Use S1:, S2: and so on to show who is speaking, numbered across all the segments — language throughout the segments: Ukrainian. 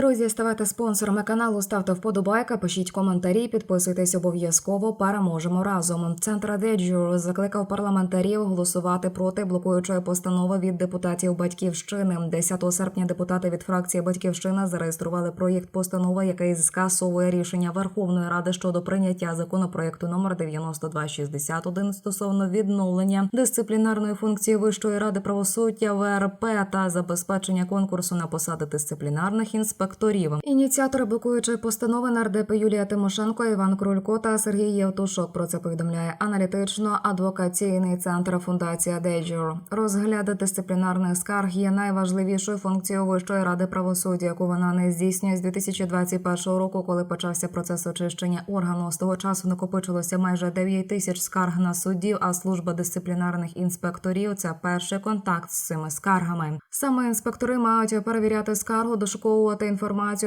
S1: Друзі, ставайте спонсорами каналу, ставте вподобайка, пишіть коментарі, підписуйтесь обов'язково. Переможемо разом. Центр Деджур закликав парламентарів голосувати проти блокуючої постанови від депутатів Батьківщини. 10 серпня депутати від фракції Батьківщина зареєстрували проєкт постанови, який скасовує рішення Верховної Ради щодо прийняття законопроекту номер 9261 стосовно відновлення дисциплінарної функції Вищої ради правосуддя ВРП та забезпечення конкурсу на посади дисциплінарних інспекторів. Ініціатори блокуючої постанови нардепи Юлія Тимошенко, Іван Крулько та Сергій Євтушок. Про це повідомляє аналітично-адвокаційний центр Фундація Деджур. Розгляд дисциплінарних скарг є найважливішою функцією Вищої ради правосуддя, яку вона не здійснює з 2021 року, коли почався процес очищення органу. З того часу накопичилося майже 9 тисяч скарг на суддів. А служба дисциплінарних інспекторів це перший контакт з цими скаргами. Саме інспектори мають перевіряти скаргу, дошуковувати інформацію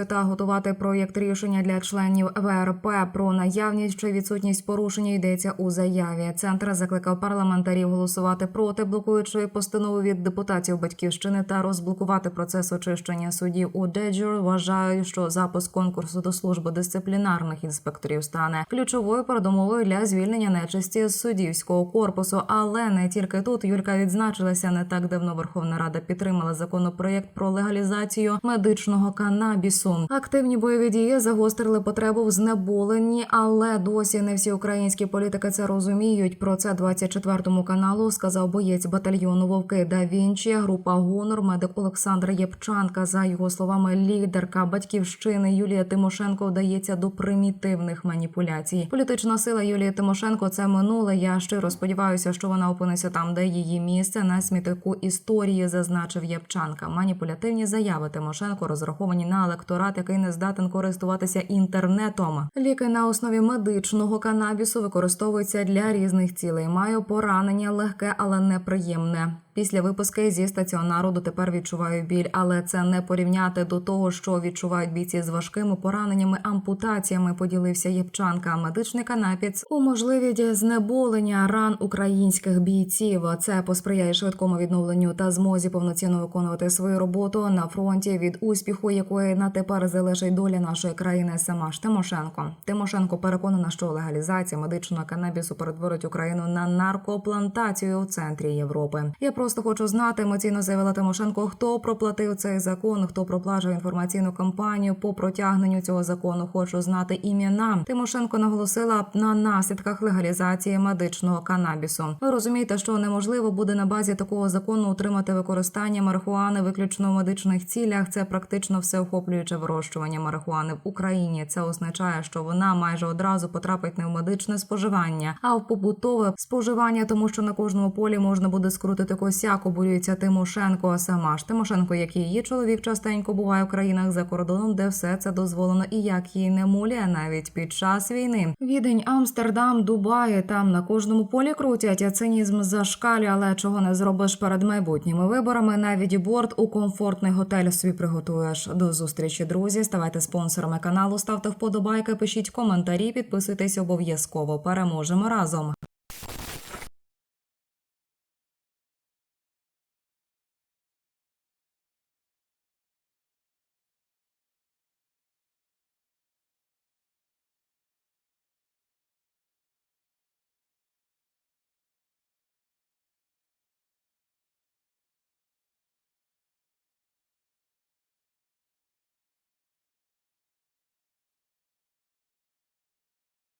S1: та готувати проєкт рішення для членів ВРП про наявність чи відсутність порушення йдеться у заяві. Центр закликав парламентарів голосувати проти блокуючої постанови від депутатів батьківщини та розблокувати процес очищення суддів у Деджур. Вважаю, що запуск конкурсу до служби дисциплінарних інспекторів стане ключовою передумовою для звільнення нечисті з суддівського корпусу. Але не тільки тут Юлька відзначилася не так давно. Верховна Рада підтримала законопроєкт про легалізацію медичного канабісу. Активні бойові дії загострили потребу в знеболенні, але досі не всі українські політики це розуміють. Про це 24 каналу сказав боєць батальйону Вовки да Вінчі, група Гонор, медик Олександр Єпчанка. За його словами, лідерка батьківщини Юлія Тимошенко вдається до примітивних маніпуляцій. Політична сила Юлії Тимошенко це минуле. Я щиро сподіваюся, що вона опиниться там, де її місце на смітику історії, зазначив Єпчанка. Маніпулятивні заяви Тимошенко розраховані на електорат, який не здатен користуватися інтернетом. Ліки на основі медичного канабісу використовуються для різних цілей. Маю поранення легке, але неприємне. Після випуски зі стаціонару дотепер відчуваю біль, але це не порівняти до того, що відчувають бійці з важкими пораненнями, ампутаціями. Поділився Єпчанка. Медичний канапіць уможливість знеболення ран українських бійців. Це посприяє швидкому відновленню та змозі повноцінно виконувати свою роботу на фронті, від успіху якої на тепер залежить доля нашої країни. Сама ж Тимошенко. Тимошенко переконана, що легалізація медичного канабісу перетворить Україну на наркоплантацію у центрі Європи. Я просто хочу знати, емоційно заявила Тимошенко, хто проплатив цей закон, хто проплачив інформаційну кампанію по протягненню цього закону. Хочу знати ім'я. Тимошенко наголосила на наслідках легалізації медичного канабісу. Ви розумієте, що неможливо буде на базі такого закону утримати використання марихуани виключно в медичних цілях. Це практично всеохоплююче вирощування марихуани в Україні. Це означає, що вона майже одразу потрапить не в медичне споживання, а в побутове споживання, тому що на кожному полі можна буде скрутити косяк. Обурюється Тимошенко. А сама ж Тимошенко, як і її чоловік, частенько буває в країнах за кордоном, де все це дозволено, і як її не муляє навіть під час війни. Відень, Амстердам, Дубаї. Там на кожному полі крутять а цинізм зашкалює, але чого не зробиш перед майбутніми виборами. Навіть борт у комфортний готель собі приготуєш. До зустрічі, друзі. Ставайте спонсорами каналу, ставте вподобайки, пишіть коментарі, підписуйтесь обов'язково. Переможемо разом.